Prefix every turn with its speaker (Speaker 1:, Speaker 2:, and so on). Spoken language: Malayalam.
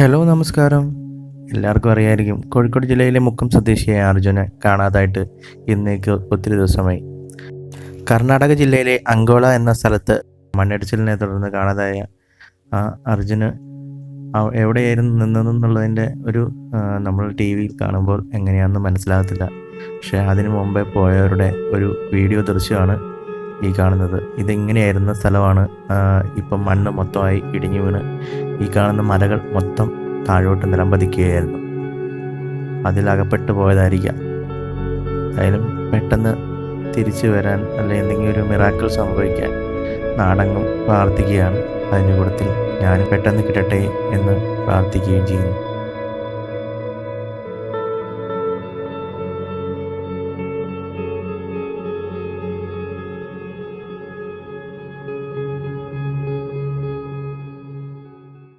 Speaker 1: ഹലോ നമസ്കാരം. എല്ലാവർക്കും അറിയായിരിക്കും കോഴിക്കോട് ജില്ലയിലെ മുക്കം സ്വദേശിയായ അർജുനെ കാണാതായിട്ട് ഇന്നേക്ക് ഒത്തിരി ദിവസമായി. കർണാടക ജില്ലയിലെ അങ്കോള എന്ന സ്ഥലത്ത് മണ്ണിടിച്ചിലിനെ തുടർന്ന് കാണാതായ ആ അർജുന് എവിടെയായിരുന്നു നിന്നതെന്നുള്ളതിന്റെ ഒരു നമ്മൾ ടി വിയിൽ കാണുമ്പോൾ എങ്ങനെയാണെന്ന് മനസ്സിലാകത്തില്ല. പക്ഷേ അതിനു മുമ്പേ പോയവരുടെ ഒരു വീഡിയോ ദൃശ്യമാണ് ഈ കാണുന്നത്. ഇതിങ്ങനെയായിരുന്ന സ്ഥലമാണ് ഇപ്പം മണ്ണ് മൊത്തമായി ഇടിഞ്ഞു വീണ്. ഈ കാണുന്ന മലകൾ മൊത്തം താഴോട്ട് നിലംപതിക്കുകയായിരുന്നു അതിലകപ്പെട്ടു പോയതായിരിക്കാം. എന്തായാലും പെട്ടെന്ന് തിരിച്ചു വരാൻ അല്ലെങ്കിൽ എന്തെങ്കിലും ഒരു മിറാക്കിൾ സംഭവിക്കാൻ നാടങ്ങും പ്രാർത്ഥിക്കുകയാണ്. അതിന്റെ കൂട്ടത്തിൽ ഞാൻ പെട്ടെന്ന് കിട്ടട്ടെ എന്ന് പ്രാർത്ഥിക്കുകയും ചെയ്യുന്നു.